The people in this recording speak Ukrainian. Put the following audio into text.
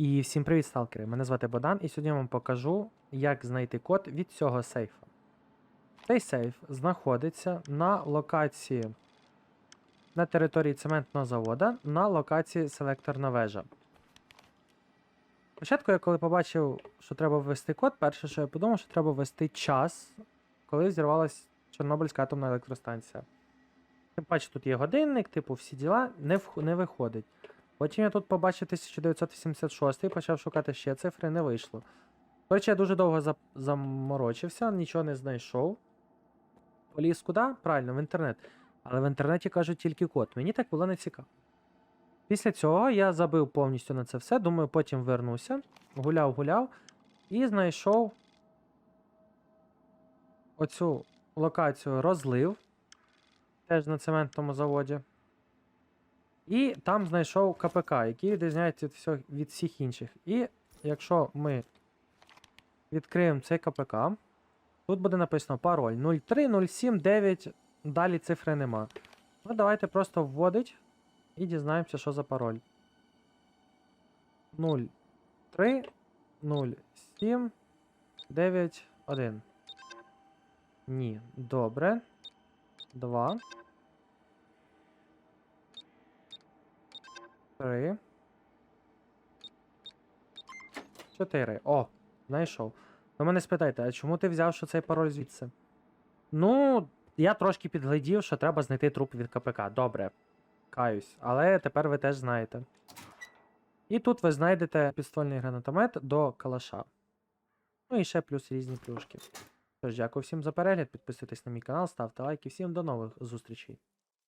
І всім привіт, сталкери! Мене звати Богдан, і сьогодні я вам покажу, як знайти код від цього сейфа. Цей сейф знаходиться на локації на території цементного завода на локації селекторна вежа. Спочатку, я коли побачив, що треба ввести код, перше, що я подумав, що треба ввести час, коли взірвалась Чорнобильська атомна електростанція. Тим паче, тут є годинник, типу, всі діла, не, вх- не виходить. Потім я тут побачив 1986 почав шукати ще цифри, не вийшло. Коротше, я дуже довго за- заморочився, нічого не знайшов. Поліз куди? Правильно, в інтернет. Але в інтернеті кажуть тільки код. Мені так було не цікаво. Після цього я забив повністю на це все. Думаю, потім вернуся. Гуляв, гуляв. І знайшов оцю локацію розлив. Теж на цементному заводі. І там знайшов КПК, який відрізняється від, всіх, від всіх інших. І якщо ми відкриємо цей КПК, тут буде написано пароль 03079, далі цифри нема. Ну, давайте просто вводить і дізнаємося, що за пароль. 03 07 9 1. Ні. Добре. 2. Три. Чотири. О, знайшов. Ви мене спитайте, а чому ти взяв що цей пароль звідси? Ну, я трошки підглядів, що треба знайти труп від КПК. Добре. Каюсь. Але тепер ви теж знаєте. І тут ви знайдете підствольний гранатомет до калаша. Ну і ще плюс різні плюшки. Тож, дякую всім за перегляд, підписуйтесь на мій канал, ставте лайки. Всім до нових зустрічей.